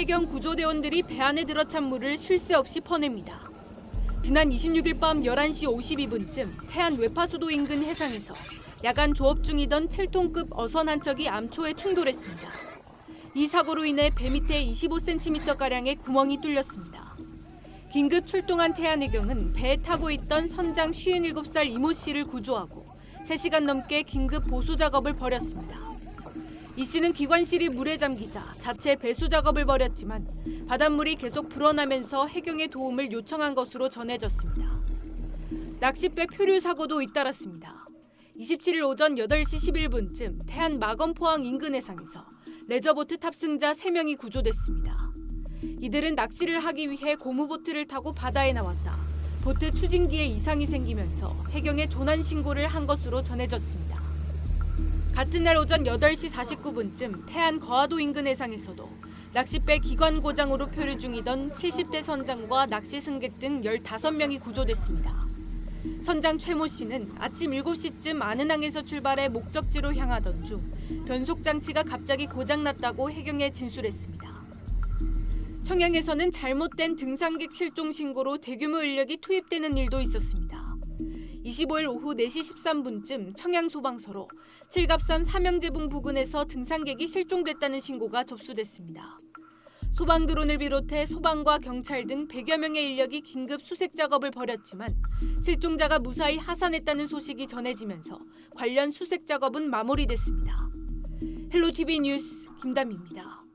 해경 구조대원들이 배 안에 들어찬 물을 쉴 새 없이 퍼냅니다. 지난 26일 밤 11시 52분쯤 태안 외파수도 인근 해상에서 야간 조업 중이던 7톤급 어선 한 척이 암초에 충돌했습니다. 이 사고로 인해 배 밑에 25cm가량의 구멍이 뚫렸습니다. 긴급 출동한 태안해경은 배에 타고 있던 선장 57살 이모 씨를 구조하고 3시간 넘게 긴급 보수 작업을 벌였습니다. 이 씨는 기관실이 물에 잠기자 자체 배수 작업을 벌였지만 바닷물이 계속 불어나면서 해경의 도움을 요청한 것으로 전해졌습니다. 낚싯배 표류 사고도 잇따랐습니다. 27일 오전 8시 11분쯤 태안 마건포항 인근 해상에서 레저보트 탑승자 3명이 구조됐습니다. 이들은 낚시를 하기 위해 고무보트를 타고 바다에 나왔다. 보트 추진기에 이상이 생기면서 해경에 조난 신고를 한 것으로 전해졌습니다. 같은 날 오전 8시 49분쯤 태안 거하도 인근 해상에서도 낚싯배 기관 고장으로 표류 중이던 70대 선장과 낚시 승객 등 15명이 구조됐습니다. 선장 최모 씨는 아침 7시쯤 아는항에서 출발해 목적지로 향하던 중 변속 장치가 갑자기 고장났다고 해경에 진술했습니다. 청양에서는 잘못된 등산객 실종 신고로 대규모 인력이 투입되는 일도 있었습니다. 25일 오후 4시 13분쯤 청양 소방서로 칠갑산 삼형제봉 부근에서 등산객이 실종됐다는 신고가 접수됐습니다. 소방 드론을 비롯해 소방과 경찰 등 100여 명의 인력이 긴급 수색 작업을 벌였지만 실종자가 무사히 하산했다는 소식이 전해지면서 관련 수색 작업은 마무리됐습니다. 헬로티비 뉴스 김담입니다.